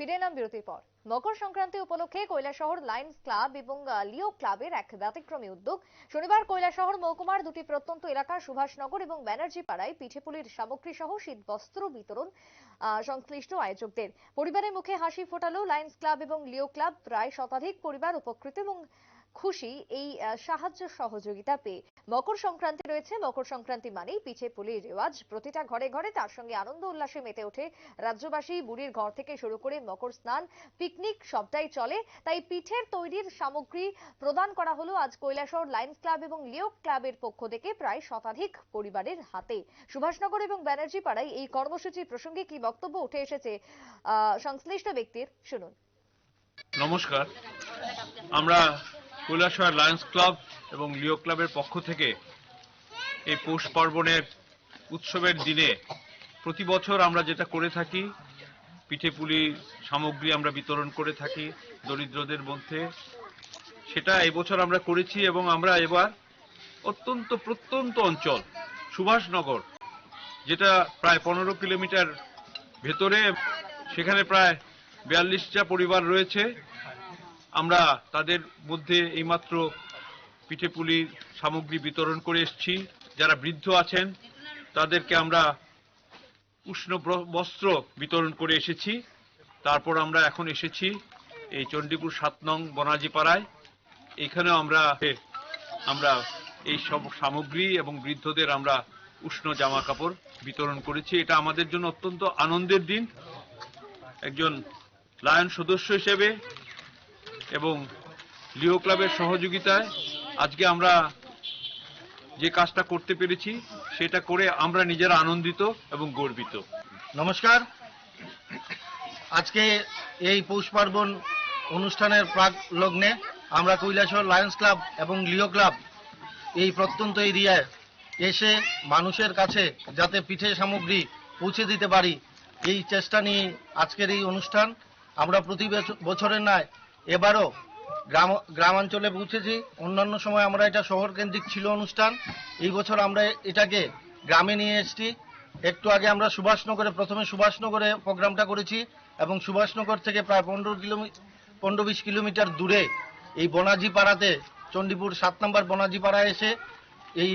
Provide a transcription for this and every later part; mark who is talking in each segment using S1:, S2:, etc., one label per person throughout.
S1: ফিরে এলাম বিরতির পর। মকর সংক্রান্তি উপলক্ষে কৈলাসহর লায়ন্স ক্লাব এবং লিও ক্লাবের এক ব্যতিক্রমী উদ্যোগ। শনিবার কৈলাসহর মহকুমার দুটি প্রত্যন্ত এলাকা সুভাষনগর এবং ব্যানার্জি পাড়ায় পিঠেপুলির সামগ্রী সহ শীত বস্ত্র বিতরণ সংশ্লিষ্ট আয়োজকদের। পরিবারের মুখে হাসি ফোটালো লায়ন্স ক্লাব এবং লিও ক্লাব প্রায় শতাধিক পরিবার উপকৃত এবং খুশি এই সাহায্য সহযোগিতা পেয়ে। মকর সংক্রান্তি রয়েছে, মকর সংক্রান্তি মানেই পিঠে পুলির রেওয়াজ। প্রতিটা ঘরে ঘরে তার সঙ্গে আনন্দ উল্লাসে মেতে ওঠে রাজ্যবাসী। বুড়ির ঘর থেকে শুরু করে মকর স্নান, পিকনিক সবটাই চলে। তাই পিঠের তৈরির সামগ্রী প্রদান করা হলো আজ কৈলাসহর লায়ন্স ক্লাব এবং লিও ক্লাবের পক্ষ থেকে প্রায় শতাধিক পরিবারের হাতে। সুভাষনগর এবং ব্যানার্জি পাড়ায় এই কর্মসূচি প্রসঙ্গে কি বক্তব্য উঠে এসেছে সংশ্লিষ্ট ব্যক্তির, শুনুন।
S2: নমস্কার। আমরা কৈলাসহর লায়ন্স ক্লাব এবং লিও ক্লাবের পক্ষ থেকে এই পৌষ পার্বণের উৎসবের দিনে প্রতি বছর আমরা যেটা করে থাকি, পিঠে পিঠেপুলি সামগ্রী আমরা বিতরণ করে থাকি দরিদ্রদের মধ্যে। সেটা এবছর আমরা করেছি এবং আমরা এবার অত্যন্ত প্রত্যন্ত অঞ্চল, সুভাষনগর, যেটা প্রায় পনেরো কিলোমিটার ভেতরে, সেখানে প্রায় বিয়াল্লিশটা পরিবার রয়েছে। আমরা তাদের মধ্যে এইমাত্র পিঠেপুলির সামগ্রী বিতরণ করে এসেছি। যারা বৃদ্ধ আছেন, তাদেরকে আমরা উষ্ণ বস্ত্র বিতরণ করে এসেছি। তারপর আমরা এখন এসেছি এই চণ্ডীপুর সাত নং বনাজিপাড়ায়। এখানেও আমরা আমরা এই সব সামগ্রী এবং বৃদ্ধদের আমরা উষ্ণ জামা কাপড় বিতরণ করেছি। এটা আমাদের জন্য অত্যন্ত আনন্দের দিন। একজন লায়ন সদস্য হিসেবে এবং লিও ক্লাবের সহযোগিতায় আজকে আমরা যে কাজটা করতে পেরেছি, সেটা করে আমরা নিজেরা আনন্দিত এবং গর্বিত।
S3: নমস্কার। আজকে এই পৌষ পার্বণ অনুষ্ঠানের প্রাক লগ্নে আমরা কৈলাসর লায়ন্স ক্লাব এবং লিও ক্লাব এই প্রত্যন্ত এরিয়ায় এসে মানুষের কাছে যাতে পিঠে সামগ্রী পৌঁছে দিতে পারি, এই চেষ্টা নিয়ে আজকের এই অনুষ্ঠান। আমরা প্রতি বছ- বছরের নয় এবারও গ্রাম, গ্রামাঞ্চলে পৌঁছেছি। অন্যান্য সময় আমরা এটা শহর কেন্দ্রিক ছিল অনুষ্ঠান। এই বছর আমরা এটাকে গ্রামে নিয়ে এসেছি। একটু আগে আমরা সুভাষনগরে, প্রথমে সুভাষনগরে প্রোগ্রামটা করেছি এবং সুভাষনগর থেকে প্রায় পনেরো কিলোমি, পনেরো বিশ কিলোমিটার দূরে এই বনাজি পাড়াতে চণ্ডীপুর সাত নম্বর বনাজি পাড়ায় এসে এই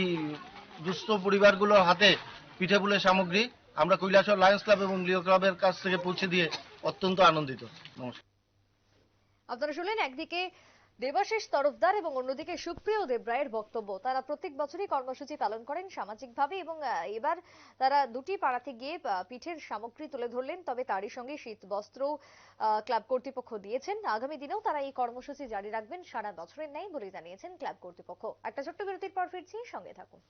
S3: দুস্থ পরিবারগুলোর হাতে পিঠেপুলের সামগ্রী আমরা কৈলাসর লায়ন্স ক্লাব এবং লিও ক্লাবের কাছ থেকে পৌঁছে দিয়ে অত্যন্ত আনন্দিত। নমস্কার।
S1: আপনারা শুনলেন একদিকে দেবাশিস তরফদার এবং অন্যদিকে সুপ্রিয় দেবরায়ের বক্তব্য। তারা প্রত্যেক বছরই কর্মসূচি পালন করেন সামাজিকভাবে এবং এবার তারা দুটি পাড়াতে গিয়ে পিঠের সামগ্রী তুলে ধরলেন, তবে তারই সঙ্গে শীত বস্ত্র ক্লাব কর্তৃপক্ষ দিয়েছেন। আগামী দিনেও তারা এই কর্মসূচি জারি রাখবেন, সারা বছরের ন্যায় বলে জানিয়েছেন ক্লাব কর্তৃপক্ষ। একটা ছোট্ট বিরতির পর ফিরছি, সঙ্গে থাকুন।